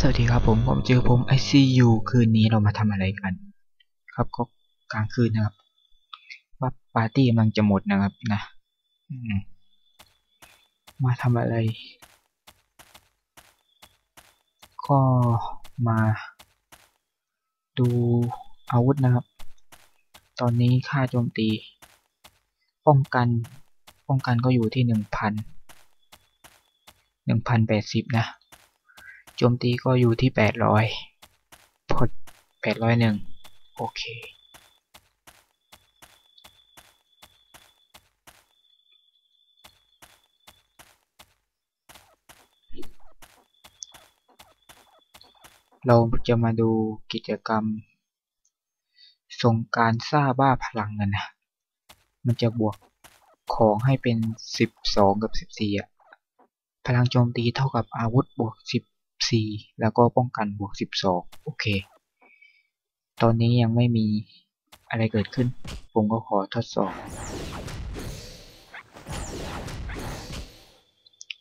สวัสดีครับผมผมเจอผม ICU คืนนี้เรามาทำอะไรกัน ครับก็กลางคืนนะครับ ว่าปาร์ตี้กำลังจะหมดนะครับนะมาทำอะไร ก็มาดูอาวุธนะครับ ตอนนี้ค่าโจมตี ป้องกันป้องกันก็อยู่ที่หนึ่งพันหนึ่งพันแปดสิบนะ โจมตีก็อยู่ที่แปดร้อยพดแปดร้อยหนึ่งโอเค เราจะมาดูกิจกรรม ส่งการซ่าบ้าพลังกันนะ มันจะบวกของให้เป็น 12 กับ 14อะ พลังโจมตีเท่ากับอาวุธบวก c แล้วก็ป้องกันบวก 12 โอเค ตอนนี้ยังไม่มีอะไรเกิดขึ้น ผมก็ขอทดสอบ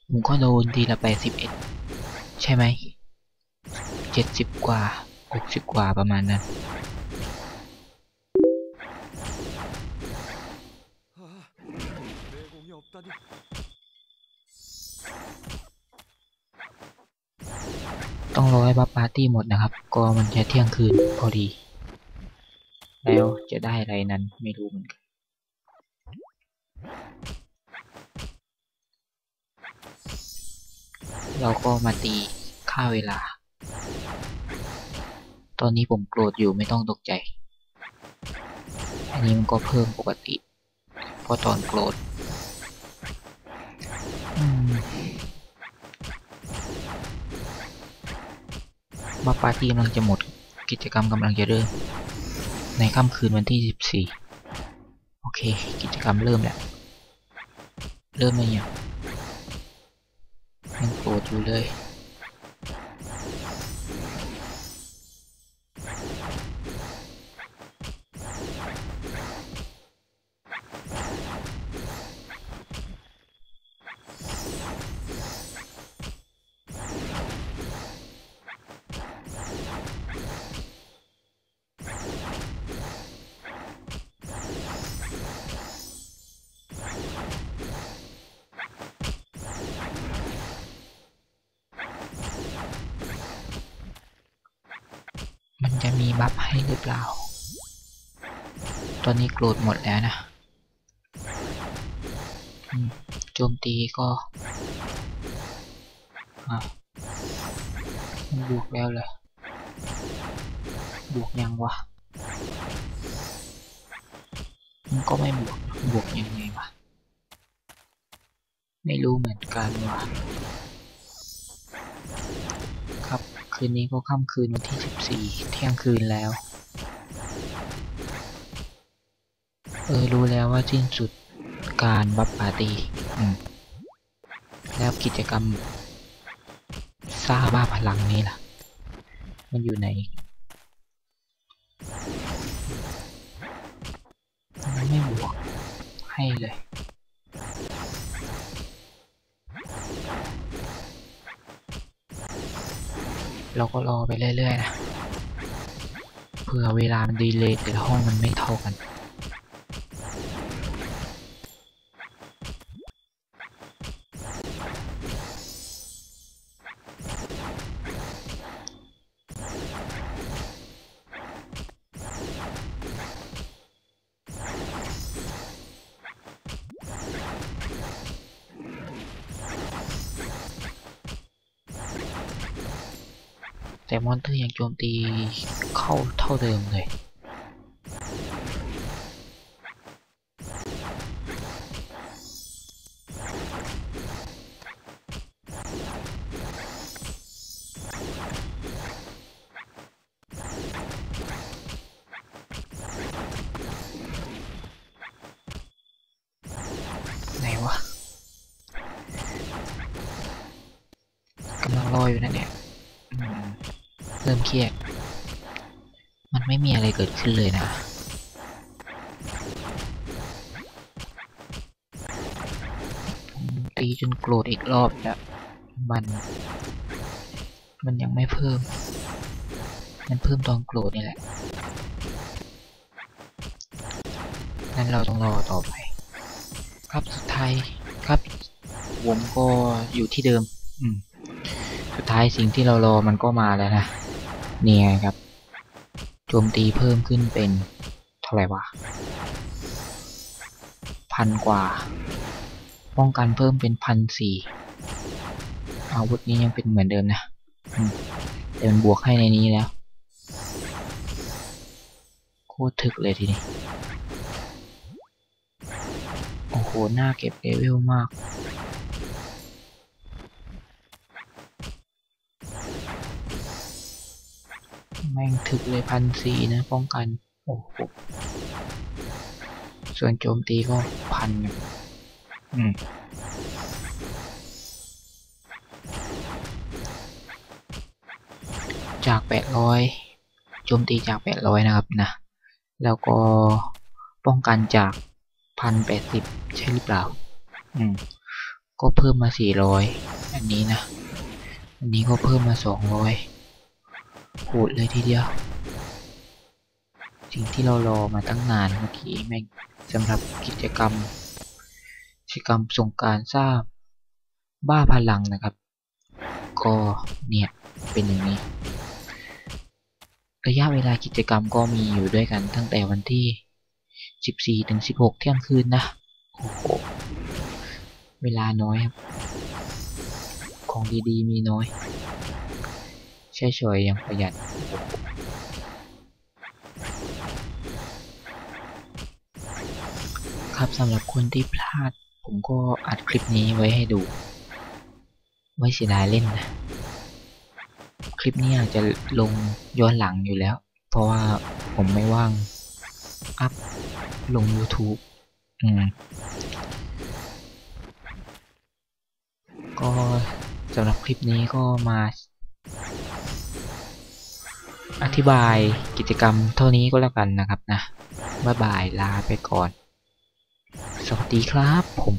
ผมก็โดนดีละ 81 ใช่ไหม 70 กว่า 60 กว่าประมาณนั้น ต้องรอให้บัฟปาร์ตี้หมดนะครับ ก็มันจะเที่ยงคืนพอดี แล้วจะได้อะไรนั้นไม่รู้เหมือนกันเราก็มาตีค่าเวลา ตอนนี้ผมโกรธอยู่ไม่ต้องตกใจ อันนี้มันก็เพิ่มปกติ เพราะตอนโกรธ บ้าปาร์ตี้กำลังจะหมด กิจกรรมกำลังจะเริ่ม ในค่ำคืนวันที่ 14 โอเค กิจกรรมเริ่มแล้ว เริ่มเลยยังยันโกรธอยู่เลย จะมีบัฟให้หรือเปล่าตอนนี้กรธหมดแล้วนะโจมตีก็อะมันบวกแล้วเลย บวกยังวะ มันก็ไม่บวก บวกยังไงวะ ไม่รู้เหมือนกันวะ คืนนี้ก็ค่ำคืนวันที่ 14 เที่ยงคืนแล้ว เออ รู้แล้วว่าสิ้นสุดการบัฟปาร์ตี้แล้วกิจกรรมซาบ้าพลังนี้ล่ะ มันอยู่ไหน มันไม่บวกให้เลย เราก็รอไปเรื่อยๆนะเผื่อเวลามันดีเลยแต่ห้องมันไม่เท่ากัน แต่มอนเตอร์ยังโจมตีเข้าเท่าเดิมเลยไหนวะกำลังรออยู่นั่นเนี่ยอืมเริ่มเครียด มันไม่มีอะไรเกิดขึ้นเลยนะตีจนโกรธอีกรอบแล้วมัน มันยังไม่เพิ่ม มันเพิ่มตอนโกรธนี่แหละงั้นเราต้องรอต่อไป ครับสุดท้ายครับวงก็อยู่ที่เดิม อืม สุดท้ายสิ่งที่เรารอมันก็มาแล้วนะ เนี่ยครับ โจมตีเพิ่มขึ้นเป็น เท่าไหร่วะ พันกว่า ป้องกันเพิ่มเป็นพันสี่อาวุธนี้ยังเป็นเหมือนเดิมนะแต่มันบวกให้ในนี้แล้ว โคตรถึกเลยทีนี้ โอ้โห หน้าเก็บเลเวลมาก งถึกเลยพันสี่นะ ป้องกัน โอ้โห ส่วนโจมตีก็พันหนึ่งอืมจากแปดร้อยโจมตีจากแปดร้อยนะครับนะ แล้วก็ป้องกันจากพันแปดสิบใช่หรือเปล่า อืม ก็เพิ่มมาสี่ร้อยอันนี้นะ อันนี้ก็เพิ่มมาสองร้อย โหดเลยทีเดียว สิ่งที่เรารอมาตั้งนานเมื่อกี้แม่งสำหรับกิจกรรม กิจกรรมส่งการทราบ บ้าพลังนะครับ ก็เนี่ยเป็นอย่างนี้ ระยะเวลากิจกรรมก็มีอยู่ด้วยกันตั้งแต่วันที่ 14 ถึง 16 เที่ยงคืนนะ โอ้โห เวลาน้อยครับ ของดีๆ มีน้อย ใช้ชอยอย่างประหยัดครับสำหรับคนที่พลาด ผมก็อัดคลิปนี้ไว้ให้ดูไว้เสียดายเล่นนะ คลิปนี้อาจจะลงย้อนหลังอยู่แล้ว เพราะว่าผมไม่ว่าง อัพลง YouTube อืม ก็สำหรับคลิปนี้ก็มา อธิบายกิจกรรมเท่านี้ก็แล้วกันนะครับนะบ๊ายบายลาไปก่อน สวัสดีครับผม